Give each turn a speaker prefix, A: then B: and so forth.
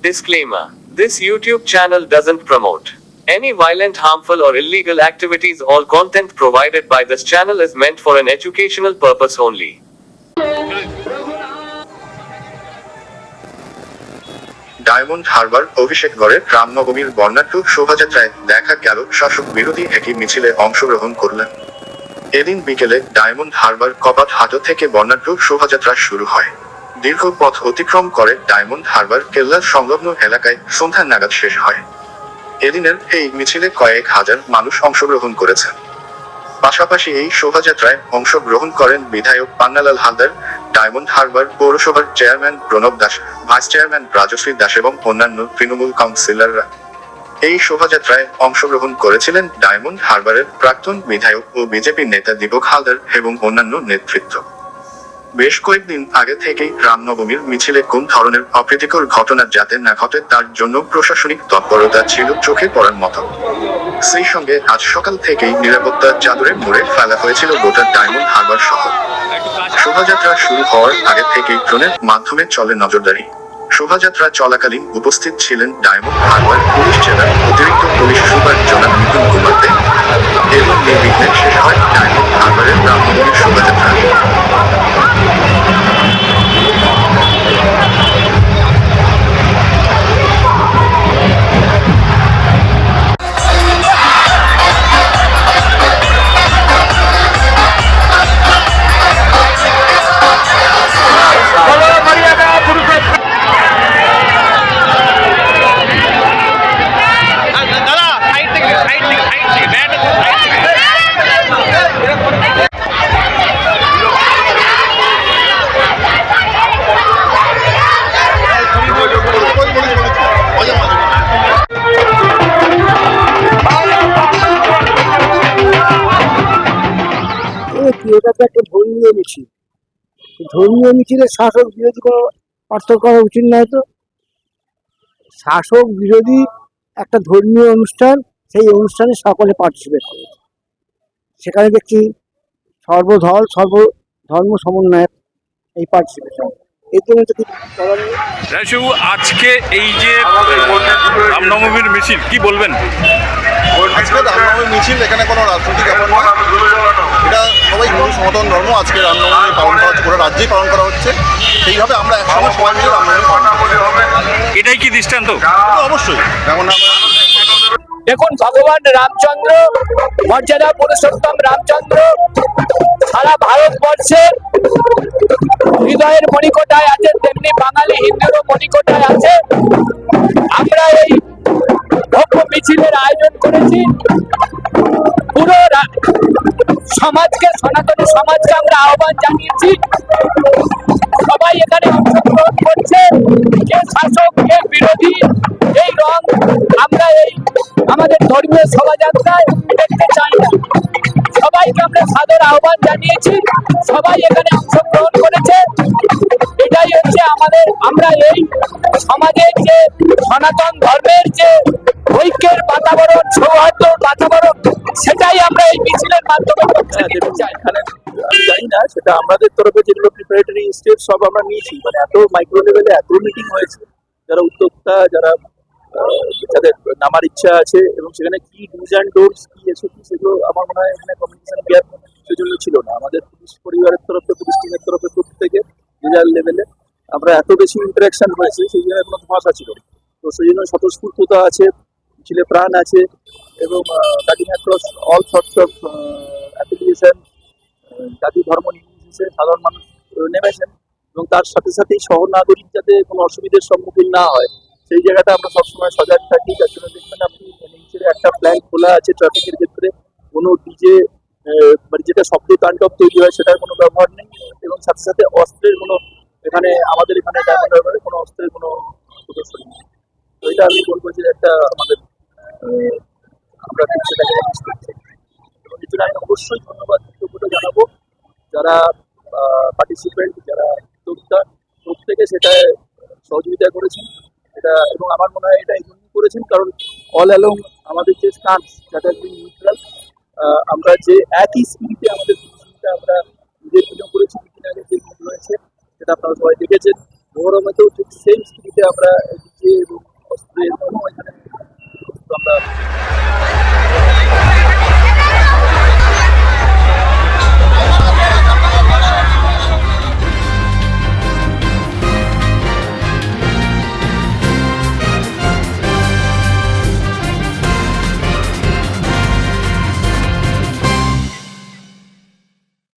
A: Disclaimer This YouTube channel doesn't promote any violent, harmful, or illegal activities. All content provided by this channel is meant for an educational purpose only.
B: Diamond Harbour অভিষেকগড়ের রামনবমীর বর্ণাঢ্য শোভাযাত্রায় দেখা গেল শাসক বিরোধী একই মিছিলে অংশগ্রহণ করলেন এদিন বিকেলে ডায়মন্ড হারবার কপাট হাটো থেকে বর্ণাঢ্য শোভাযাত্রা শুরু হয় দীর্ঘ পথ অতিক্রম করে ডায়মন্ড হারবার কেল্লার সংলগ্ন এলাকায় সন্ধ্যা নাগাদ শেষ হয়। এদিনের এই মিছিলে কয়েক হাজার মানুষ অংশগ্রহণ করেছেন। পাশাপাশি এই শোভাযাত্রায় অংশগ্রহণ করেন বিধায়ক পান্নালাল হালদার, ডায়মন্ড হারবার পৌরসভার chairman Pranab Das, vice chairman Rajashree Das এবং অন্যান্য তৃণমূল কাউন্সিলররা। এই শোভাযাত্রায় অংশগ্রহণ করেছিলেন ডায়মন্ড হারবারের প্রাক্তন বিধায়ক ও বিজেপি নেতা দীপক হালদার এবং অন্যান্য নেতৃত্ব। বেশ কয়েকদিন আগে থেকেই রামনবমীর মিছিলে কোন ধরনের অপ্রীতিকর ঘটনা যাতে না ঘটে তার জন্য প্রশাসনিক তৎপরতা ছিল চোখে পড়ার মতো। সেই সঙ্গে আজ সকাল থেকেই নিরাপত্তার চাদরে মুড়ে ফেলা হয়েছিল গোটা ডায়মন্ড হারবার শহর শোভাযাত্রা শুরু হওয়ার আগে থেকেই ড্রোনের মাধ্যমে চলে নজরদারি। শোভাযাত্রা চলাকালীন উপস্থিত ছিলেন ডায়মন্ড হারবার পুলিশ জেলার অতিরিক্ত পুলিশ সুপার জনাব মিথুন কুমার দে।
C: একটা ধর্মীয় মিছিল। ধর্মীয় মিছিলে শাসক বিরোধী কোনো পার্থক্য করা উচিত নয় তো? শাসক বিরোধী একটা ধর্মীয় অনুষ্ঠান, সেই অনুষ্ঠানে সকলে পার্টিসিপেট করে। সেখানে দেখছি সর্বধল সর্ব ধর্ম সমন্বয়ের এই পার্টিসিপেশন
D: আজকে এই যে রামনবমীর মিছিল কি বলবেন?
E: আজকে রামনবমী মিছিল এখানে কোনো রাজনৈতিক ব্যাপার নয়। এটা সবাই হিন্দু সনাতন ধর্ম আজকে রামনবমী পালন করা হচ্ছে গোটা রাজ্যেই পালন করা হচ্ছে। সেইভাবে আমরা একসঙ্গে সবাই মিলে রামনবমী পালন
D: এটাই কি দৃষ্টান্ত?
E: অবশ্যই। যেমন
F: দেখুন ভগবান রামচন্দ্র মর্যাদা পুরুষোত্তম রামচন্দ্র সারা ভারতবর্ষে হৃদয়ের মণিকোটায় আছে, তেমনি বাঙালি হিন্দুরও মণিকোটায় আছে। আমরা এই ভব্য মিছিলের আয়োজন করেছি। পুরো সমাজকে, সনাতনী সমাজকে আমরা আহ্বান জানিয়েছি। সবাই এখানে অংশগ্রহণ করছে। কে শাসক, কে বিরোধী, এই রং আমরা এই আমাদের ধর্মীয় শোভাযাত্রায় দেখতে চাই। সাদর আহ্বান জানিয়েছি। সবাই এখানে অংশগ্রহণ করেছে। এটাই হচ্ছে আমাদের, আমরা এই সমাজের যে সনাতন ধর্মের যে ঐক্যের বাতাবরণ সৌহার্দ্য বাতাবরণ, সেটাই আমরা এই মিছিলের মাধ্যমে করতে চাই।
G: জানি না সেটা আমাদের তরফে যেগুলো প্রিপারেটরি স্টেপ সব আমরা নিয়েছি। মানে এত মাইক্রো লেভেলে এত মিটিং হয়েছে। যারা উদ্যোক্তা, যারা যাদের নামার ইচ্ছা আছে এবং সেখানে কি ডুজ অ্যান্ড ডোরস কি এসওপি সেগুলো আমার মনে হয় এখানে কমিউনিকেশন গ্যাপ সেজন্য ছিল না। আমাদের পুলিশ পরিবারের তরফে পুলিশ টিমের তরফে প্রত্যেকে যার লেভেলে আমরা এত বেশি ইন্টারাকশন হয়েছে সেই জন্য কোনো ধোঁয়াশা ছিল। তো সেই জন্য স্বতঃস্ফূর্ততা আছে ছেলে প্রাণ আছে এবং cutting across all sorts of application জাতি, ধর্ম নির্বিশেষে সাধারণ মানুষ নেমেছেন এবং তার সাথে সাথেই শহর নাগরিক যাতে কোনো অসুবিধার সম্মুখীন না হয় সেই জায়গাটা আমরা সবসময় সজাগ থাকি তার জন্য দেখবেন আপনি নিচে একটা প্ল্যান খোলা আছে ট্রাফিকের ক্ষেত্রে। কোনো ডিজে মানে যেটা শব্দ তাণ্ডব তৈরি হয় সেটার কোনো ব্যবহার নেই এবং সাথে সাথে অস্ত্রের কোনো, এখানে আমাদের এখানে ডায়মন্ড কোনো অস্ত্রের কোনো প্রদর্শনী নেই। তো এটা আমি বলব যে একটা আমাদের আমরা সেটাকে এবং এর জন্য আমি অবশ্যই ধন্যবাদ কৃতজ্ঞতা জানাব। যারা পার্টিসিপেন্ট যারা উদ্যোক্তা, প্রত্যেকে সেটায় সহযোগিতা করেছেন। এটা এবং আমার মনে হয় এটা এই করেছেন, কারণ অল অ্যালং আমাদের যে স্টান্স যাটা নিউট্রাল আমরা যে একই স্পিরিটে আমাদের পুজোটা আমরা নিজের পুজো করেছি দুদিন আগে যে পুজো হয়েছে সেটা আপনারা সবাই দেখেছেন। মোহরমেতেও ঠিক সেম স্পিরিটে আমরা যে এবং অস্ত্রের আমরা